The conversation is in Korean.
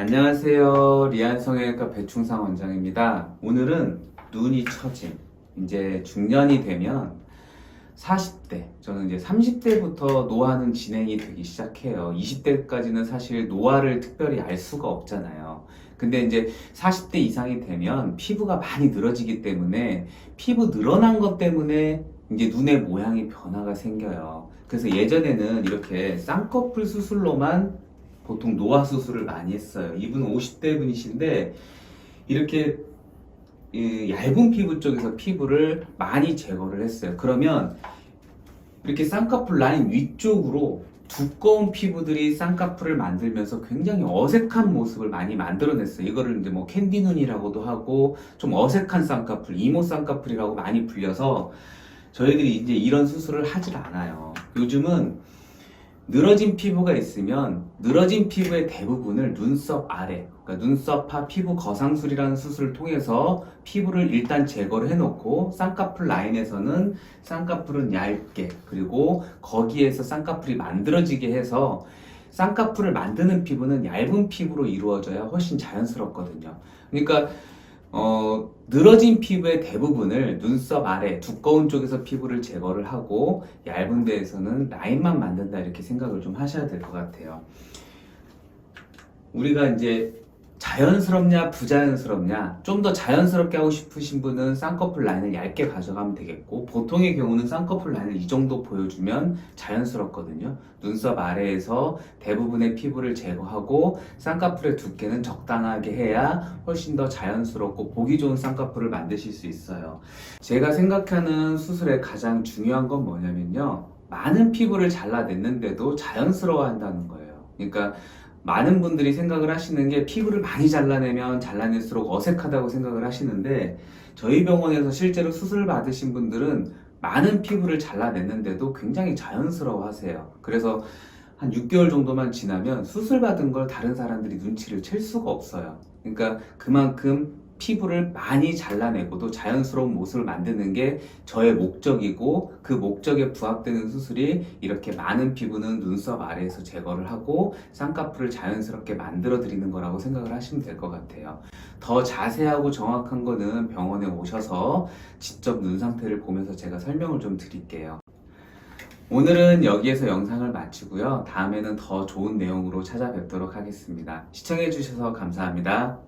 안녕하세요. 리안성형외과 배충상 원장입니다. 오늘은 눈이 처진 이제 중년이 되면 40대, 저는 이제 30대부터 노화는 진행이 되기 시작해요. 20대까지는 사실 노화를 특별히 알 수가 없잖아요. 근데 이제 40대 이상이 되면 피부가 많이 늘어지기 때문에 피부 늘어난 것 때문에 이제 눈의 모양이 변화가 생겨요. 그래서 예전에는 이렇게 쌍꺼풀 수술로만 보통 노화 수술을 많이 했어요. 이분은 50대 분이신데 이렇게 이 얇은 피부 쪽에서 피부를 많이 제거를 했어요. 그러면 이렇게 쌍꺼풀 라인 위쪽으로 두꺼운 피부들이 쌍꺼풀을 만들면서 굉장히 어색한 모습을 많이 만들어냈어요. 이거를 이제 뭐 캔디 눈이라고도 하고 좀 어색한 쌍꺼풀, 이모 쌍꺼풀이라고 많이 불려서 저희들이 이제 이런 수술을 하질 않아요. 요즘은 늘어진 피부가 있으면 늘어진 피부의 대부분을 눈썹 아래, 그러니까 눈썹파 피부 거상술이라는 수술을 통해서 피부를 일단 제거를 해놓고 쌍꺼풀 라인에서는 쌍꺼풀은 얇게 그리고 거기에서 쌍꺼풀이 만들어지게 해서 쌍꺼풀을 만드는 피부는 얇은 피부로 이루어져야 훨씬 자연스럽거든요. 그러니까 어, 늘어진 피부의 대부분을 눈썹 아래 두꺼운 쪽에서 피부를 제거를 하고 얇은 데에서는 라인만 만든다 이렇게 생각을 좀 하셔야 될 것 같아요. 우리가 이제 자연스럽냐 부자연스럽냐 좀 더 자연스럽게 하고 싶으신 분은 쌍꺼풀 라인을 얇게 가져가면 되겠고 보통의 경우는 쌍꺼풀 라인을 이 정도 보여주면 자연스럽거든요. 눈썹 아래에서 대부분의 피부를 제거하고 쌍꺼풀의 두께는 적당하게 해야 훨씬 더 자연스럽고 보기 좋은 쌍꺼풀을 만드실 수 있어요. 제가 생각하는 수술의 가장 중요한 건 뭐냐면요. 많은 피부를 잘라냈는데도 자연스러워 한다는 거예요. 그러니까 많은 분들이 생각을 하시는 게 피부를 많이 잘라내면 잘라낼수록 어색하다고 생각을 하시는데 저희 병원에서 실제로 수술 받으신 분들은 많은 피부를 잘라냈는데도 굉장히 자연스러워 하세요. 그래서 한 6개월 정도만 지나면 수술 받은 걸 다른 사람들이 눈치를 챌 수가 없어요. 그러니까 그만큼 피부를 많이 잘라내고도 자연스러운 모습을 만드는 게 저의 목적이고 그 목적에 부합되는 수술이 이렇게 많은 피부는 눈썹 아래에서 제거를 하고 쌍꺼풀을 자연스럽게 만들어 드리는 거라고 생각을 하시면 될 것 같아요. 더 자세하고 정확한 거는 병원에 오셔서 직접 눈 상태를 보면서 제가 설명을 좀 드릴게요. 오늘은 여기에서 영상을 마치고요. 다음에는 더 좋은 내용으로 찾아뵙도록 하겠습니다. 시청해주셔서 감사합니다.